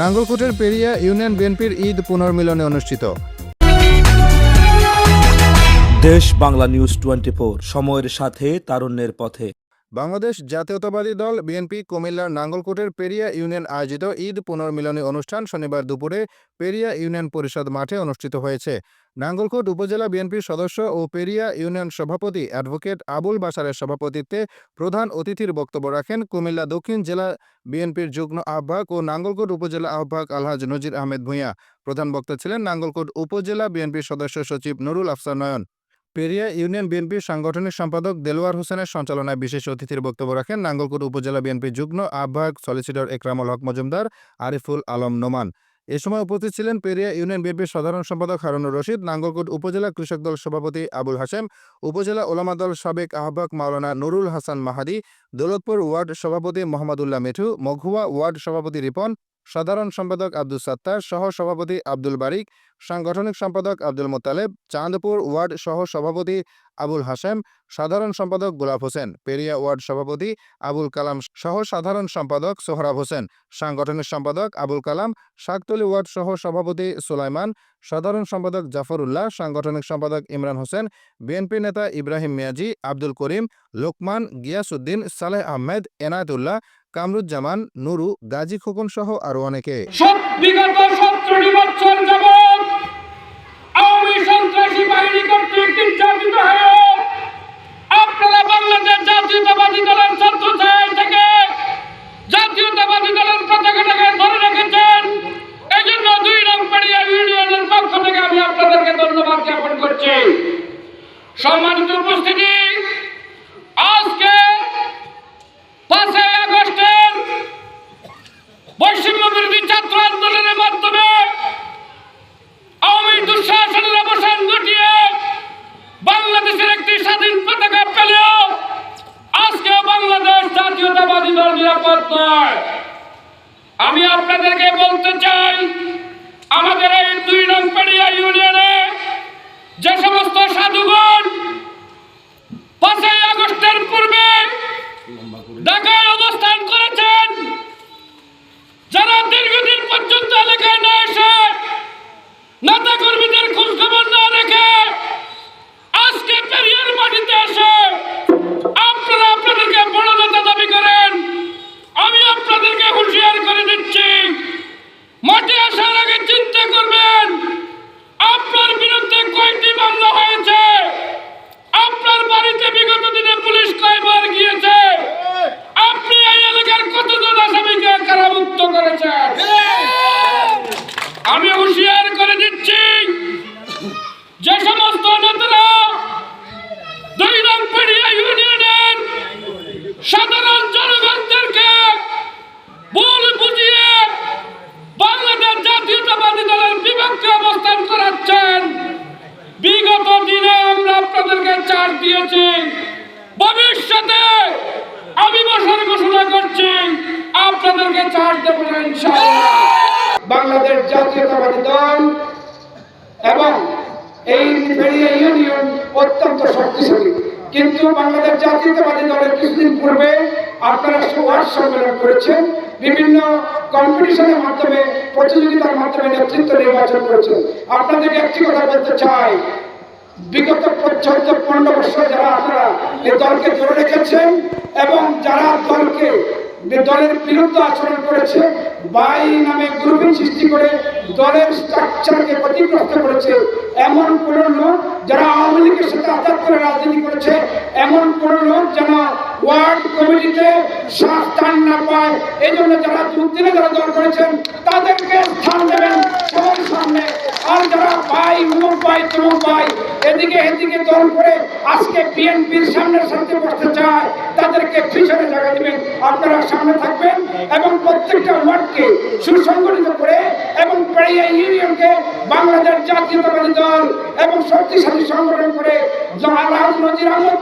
নাঙ্গলকোটের Periya union বিএনপির ঈদ পুনর্মিলনে অনুষ্ঠিত। দেশ বাংলা নিউজ টোয়েন্টি সময়ের সাথে, তারুণ্যের পথে। বাংলাদেশ জাতীয়তাবাদী দল বিএনপি কুমিল্লার নাঙ্গলকোটের পেরিয়া ইউনিয়ন আয়োজিত ঈদ পুনর্মিলনী অনুষ্ঠান শনিবার দুপুরে পেরিয়া ইউনিয়ন পরিষদ মাঠে অনুষ্ঠিত হয়েছে। নাঙ্গলকোট উপজেলা বিএনপির সদস্য ও পেরিয়া ইউনিয়ন সভাপতি অ্যাডভোকেট আবুল বাসারের সভাপতিত্বে প্রধান অতিথির বক্তব্য রাখেন কুমিল্লা দক্ষিণ জেলা বিএনপির যুগ্ম আহ্বায়ক ও নাঙ্গলকোট উপজেলা আহ্বায়ক আলহাজ নজির আহমেদ ভূঁইয়া। প্রধান বক্তা ছিলেন নাঙ্গলকোট উপজেলা বিএনপির সদস্য সচিব নুরুল আফসার নয়ন। পেরিয়া ইউনিয়ন বিএনপির সাংগঠনিক সম্পাদক দেলোয়ার হোসেনের সঞ্চালনায় বিশেষ অতিথির বক্তব্য রাখেন নাঙ্গলকোট উপজেলা বিএনপি যুগ্ম আহ্বায়ক সলিসিটর একরামুল হক মজুমদার, আরিফুল আলম নোমান। এ সময় উপস্থিত ছিলেন পেরিয়া ইউনিয়ন বিএনপির সাধারণ সম্পাদক হারুনুর রশিদ, নাঙ্গলকোট উপজেলা কৃষক দল সভাপতি আবুল হাসেম উপজেলা ওলামা দল সাবেক আহ্বায়ক মাওলানা নুরুল হাসান মাহাদি, দৌলতপুর ওয়ার্ড সভাপতি মোহাম্মদুল্লাহ মিঠু, মঘুয়া ওয়ার্ড সভাপতি রিপন সাধারণ সম্পাদক আব্দুল সাত্তার সহ সভাপতি আব্দুল বারিক, সাংগঠনিক সম্পাদক আব্দুল মোতালেব চাঁদপুর ওয়ার্ড সহ সভাপতি আবুল হাসেম সাধারণ সম্পাদক গোলাপ হোসেন, পেরিয়া ওয়ার্ড সভাপতি আবুল কালাম সহ সাধারণ সম্পাদক সোহরাব হোসেন, সাংগঠনিক সম্পাদক আবুল কালাম, শাকতলী ওয়ার্ড সহ সভাপতি সুলাইমান, সাধারণ সম্পাদক জাফর উল্লাহ সাংগঠনিক সম্পাদক ইমরান হোসেন, বিএনপি নেতা ইব্রাহিম মিয়াজি, আব্দুল করিম, লোকমান গিয়াসউদ্দিন, সালেহ আহমেদ, এনায়েতুল্লাহ কামরুজ্জামান, নুরু, গাজী খোকন সহ আরও অনেকে। এই জন্য দুই আপনাদেরকে সম্মানিত উপস্থিতি, আজকে আগস্টের বৈষম্য বিরোধী ছাত্র আন্দোলনের মাধ্যমে আওয়ামী দুঃশাসনের অবসান ঘটিয়ে বাংলাদেশের একটি স্বাধীন পতাকা পেলেও আজকে বাংলাদেশ জাতীয়তাবাদী দল নিরাপদ নয়। আমি আপনাদেরকে বলতে চাই, আমাদের এই দুই নং পেড়িয়া ইউনিয়নে যে সমস্ত সাধুগণ পাঁচই আগস্টের পূর্বে ঢাকায় পর্যন্ত এলাকায় না এসে আমরা আপনাদেরকে চার দিয়েছি ভবিষ্যতে আমি বছর ঘোষণা করছি। আপনাদেরকে চার দেব বাংলাদেশ জাতীয়তাবাদী দল এবং এই ফেরিয়া ইউনিয়ন অত্যন্ত শক্তিশালী। কিন্তু বাংলাদেশ জাতীয়তাবাদী দলের কিছুদিন পূর্বে আপনারা সুভাষ সম্মেলন করেছেন, বিভিন্ন কম্পিটিশনের মাধ্যমে, প্রতিযোগিতার মাধ্যমে নেতৃত্ব নির্বাচন করেছেন। আপনাদেরকে একটি কথা বলতে চাই বিগত পর্যন্ত পনেরো বছর যারা আপনারা এই দলকে ধরে রেখেছেন এবং যারা দলকে দলের বিরুদ্ধে আচরণ করেছে, বাই নামে গ্রুপিং সৃষ্টি করে দলের স্ট্রাকচারকে ক্ষতিগ্রস্ত করেছে, এমন কোন লোক যারা আওয়ামী লীগের সাথে আঘাত করে রাজনীতি করেছে, এমন কোন লোক যেন ওয়ার্ড কমিটিতে শ্বাস না পায়। এই জন্য যারা দুদিনে যারা দল করেছেন, তাদেরকে স্থান দেবেন সবার সামনে। আর যারা ভাই উমুক ভাই তমুক ভাই, এদিকে এদিকে দল করে আজকে বিএনপির সামনের সাথে বসতে চায়, তাদেরকে পিছনে জায়গা দিবেন। আপনারা সামনে থাকবেন এবং প্রত্যেকটা ওয়ার্ডকে সুসংগঠিত করে এবং পেড়িয়া ইউনিয়নকে বাংলাদেশ জাতীয়তাবাদী দল এবং শক্তিশালী সংগঠন করে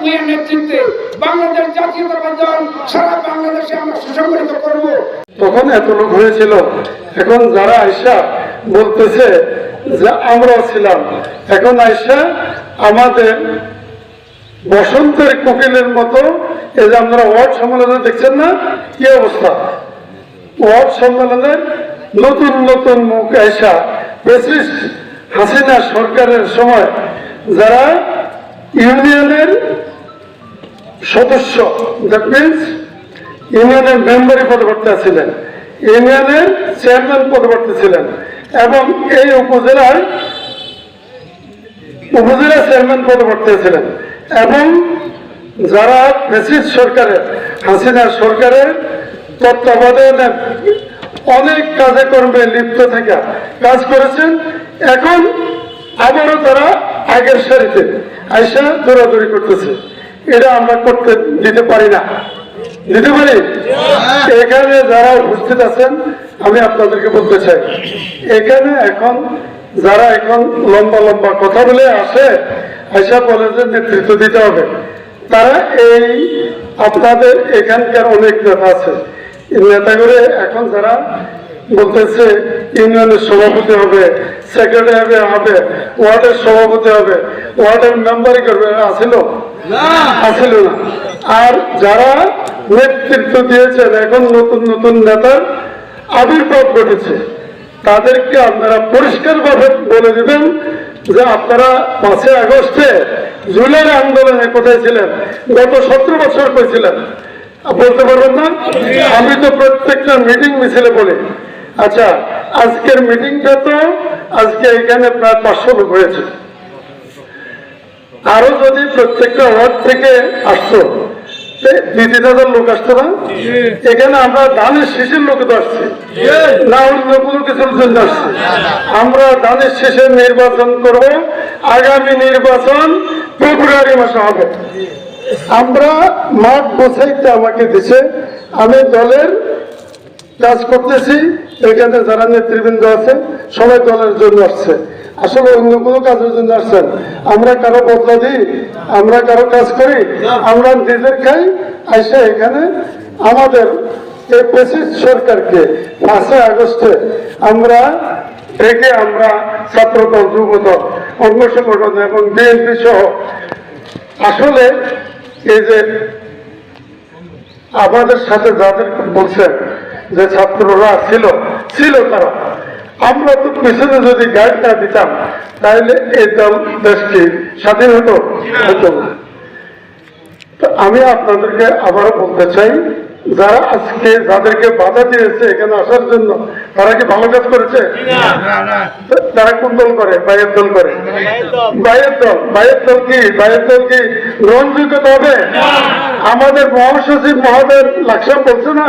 ভূঁইয়ার নেতৃত্বে বাংলাদেশ জাতীয়তাবাদী দল সারা বাংলাদেশে আমরা সুসংগঠিত করব। তখন এত লোক হয়েছিল, এখন যারা আইসা বলতেছে যে আমরাও ছিলাম, এখন আইসা আমাদের বসন্তের কোকিলের মতো এই যে আপনারা ওয়ার্ড সম্মেলনে দেখছেন না, কি অবস্থা? ওয়ার্ড সম্মেলনে নতুন নতুন মুখ এসা ফ্যাসিস্ট হাসিনা সরকারের সময় যারা ইউনিয়নের সদস্য দ্যাট মিনস ইউনিয়নের মেম্বারি পদবর্তী ছিলেন, ইউনিয়নের চেয়ারম্যান পদবর্তী ছিলেন, এবং এই উপজেলার উপজেলা চেয়ারম্যান পদবর্তী ছিলেন, এবং যারা ফেসিস সরকারের, হাসিনা সরকারের তত্ত্বাবধানে অনেক কাজে কর্মে লিপ্ত থেকে কাজ করেছেন, এখন আবারও তারা আগের সারিতে আইসা দৌড়াদৌড়ি করতেছে। এটা আমরা করতে দিতে পারি না। দিতে পারি? এখানে যারা উপস্থিত আছেন আমি আপনাদেরকে বলতে চাই এখানে এখন যারা এখন লম্বা লম্বা কথা বলে আসে আইসা বলে যে নেতৃত্ব দিতে হবে। তারা এই আপনাদের এখানকার অনেক নেতা আছে। নেতাগুলো এখন যারা বলতেছে ইউনিয়নের সভাপতি হবে সেক্রেটারি হবে ওয়ার্ডের সভাপতি হবে ওয়ার্ডের মেম্বারই করবে আসিল? আসিল না। আর যারা নেতৃত্ব দিয়েছেন এখন নতুন নতুন নেতার আবির্ভাব ঘটেছে তাদেরকে আপনারা পরিষ্কারভাবে বলে দিবেন যে আপনারা পাঁচই আগস্টে জুলাই আন্দোলনে কোথায় ছিলেন? গত সতেরো বছর করেছিলেন বলতে পারবেন না? আমি তো প্রত্যেকটা মিটিং মিছিলে বলি। আচ্ছা আজকের মিটিংটা তো আজকে এখানে প্রায় পাঁচশো লোক হয়েছে। আরও যদি প্রত্যেকটা ওয়ার্ড থেকে আসতো দুই হাজার লোক আসতো না? এখানে আমরা ধানের শেষের লোক তো আসছি। না অন্য কোনো কিছুর জন্য আসছি। আমরা ধানের শেষে নির্বাচন করব। আগামী নির্বাচন ফেব্রুয়ারি মাসে হবে। আমরা মাঠ গোছাইতে আমাকে দিছে। আমি দলের কাজ করতেছি এখানে যারা নেতৃবৃন্দ আছে সবাই দলের জন্য আসছে। আসলে অন্য কোনো কাজের জন্য আসছেন। আমরা কারও বদলা দিই, আমরা কারও কাজ করি, আমরা নিজের খাই আসে এখানে আমাদের এই পঁচিশ সরকারকে পাঁচই আগস্টে আমরা থেকে আমরা ছাত্রদল যুবদল অঙ্গ সংগঠন এবং বিএনপি সহ আসলে এই যে আমাদের সাথে যাদের বলছেন যে ছাত্ররা ছিল ছিল তারা। আমরা তো পিছনে যদি গাইড না দিতাম তাহলে এই দল দেশটি স্বাধীন হতো হতো। আমি আপনাদেরকে আবারও বলতে চাই যারা আজকে যাদেরকে বাধা দিয়েছে এখানে আসার জন্য তারা কি ভালো কাজ করেছে? তারা কোন দল করে? বাইয়ের দল করে। বাইয়ের দল। বাইয়ের দল। কি? বাইয়ের দল কি গ্রহণযোগ্যতা হবে আমাদের মহাসচিব মহাদেব লাকসাম বলছে না?